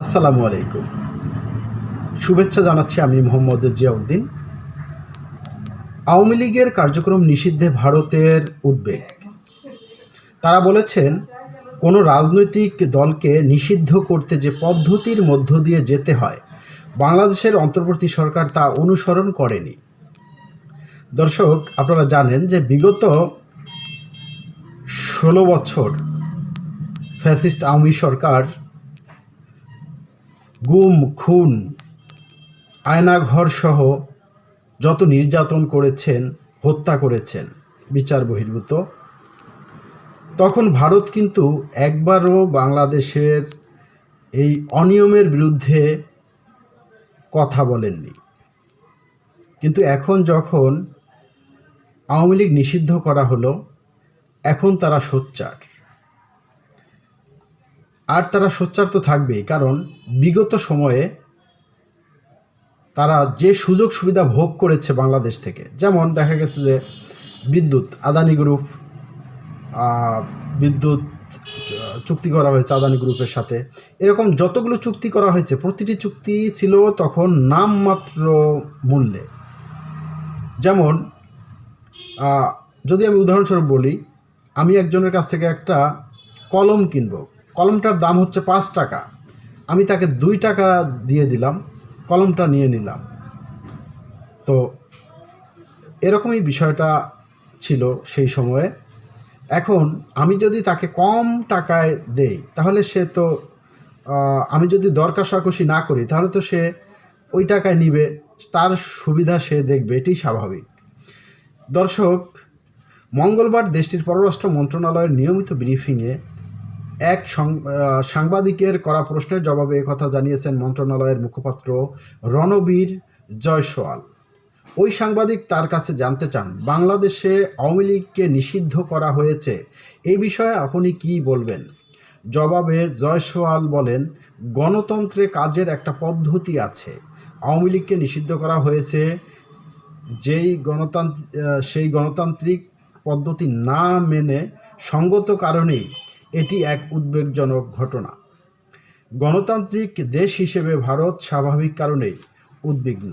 আসসালামু আলাইকুম। শুভেচ্ছা জানাচ্ছি আমি মোহাম্মদ জিয়াউদ্দিন। আওয়ামী লীগের কার্যক্রম নিষিদ্ধে ভারতের উদ্বেগ। তারা বলেছেন, কোনো রাজনৈতিক দলকে নিষিদ্ধ করতে যে পদ্ধতির মধ্য দিয়ে যেতে হয়, বাংলাদেশের অন্তর্বর্তী সরকার তা অনুসরণ করেনি। দর্শক, আপনারা জানেন যে বিগত ষোলো বছর ফ্যাসিস্ট আওয়ামী সরকার গুম, খুন, আয়নাঘরসহ যত নির্যাতন করেছেন, হত্যা করেছেন বিচার বহির্ভূত, তখন ভারত কিন্তু একবারও বাংলাদেশের এই অনিয়মের বিরুদ্ধে কথা বলেননি। কিন্তু এখন যখন আওয়ামী লীগ নিষিদ্ধ করা হলো, এখন তারা সোচ্চার। আর তারা সোচ্চার তো থাকবেই, কারণ বিগত সময়ে তারা যে সুযোগ সুবিধা ভোগ করেছে বাংলাদেশ থেকে, যেমন দেখা গেছে যে বিদ্যুৎ, আদানি গ্রুপ বিদ্যুৎ চুক্তি করা হয়েছে আদানি গ্রুপের সাথে। এরকম যতগুলো চুক্তি করা হয়েছে, প্রতিটি চুক্তি ছিল তখন নামমাত্র মূল্যে। যেমন যদি আমি উদাহরণস্বরূপ বলি, আমি একজনের কাছ থেকে একটা কলম কিনব। কলমটার দাম হচ্ছে পাঁচ টাকা। আমি তাকে দুই টাকা দিয়ে দিলাম, কলমটা নিয়ে নিলাম। তো এরকমই বিষয়টা ছিল সেই সময়ে। এখন আমি যদি তাকে কম টাকায় দেই, তাহলে সে তো আমি যদি দর কষাকষি না করি, তাহলে তো সে ওই টাকায় নিবে, তার সুবিধা সে দেখবে এটি স্বাভাবিক। দর্শক, মঙ্গলবার দেশটির পররাষ্ট্র মন্ত্রণালয়ের নিয়মিত ব্রিফিংয়ে এক সাংবাদিকের করা প্রশ্নের জবাবে একথা জানিয়েছেন মন্ত্রণালয়ের মুখপাত্র রণবীর জয়সওয়াল। ওই সাংবাদিক তার কাছে জানতে চান, বাংলাদেশে আওয়ামী লীগকে নিষিদ্ধ করা হয়েছে এই বিষয়ে আপনি কি বলবেন? জবাবে জয়সওয়াল বলেন, গণতন্ত্রে কাজের একটা পদ্ধতি আছে। আওয়ামী লীগকে নিষিদ্ধ করা হয়েছে যেই গণতান্ত্রিক সেই গণতান্ত্রিক পদ্ধতি না মেনে সঙ্গত কারণেই এটি এক উদ্বেগজনক ঘটনা। গণতান্ত্রিক দেশ হিসেবে ভারত স্বাভাবিক কারণেই উদ্বিগ্ন।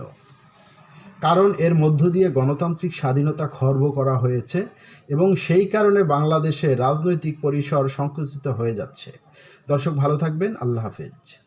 কারণ এর মধ্য দিয়ে গণতান্ত্রিক স্বাধীনতা খর্ব করা হয়েছে এবং সেই কারণে বাংলাদেশে রাজনৈতিক পরিসর সংকুচিত হয়ে যাচ্ছে। দর্শক ভালো থাকবেন, আল্লাহ হাফেজ।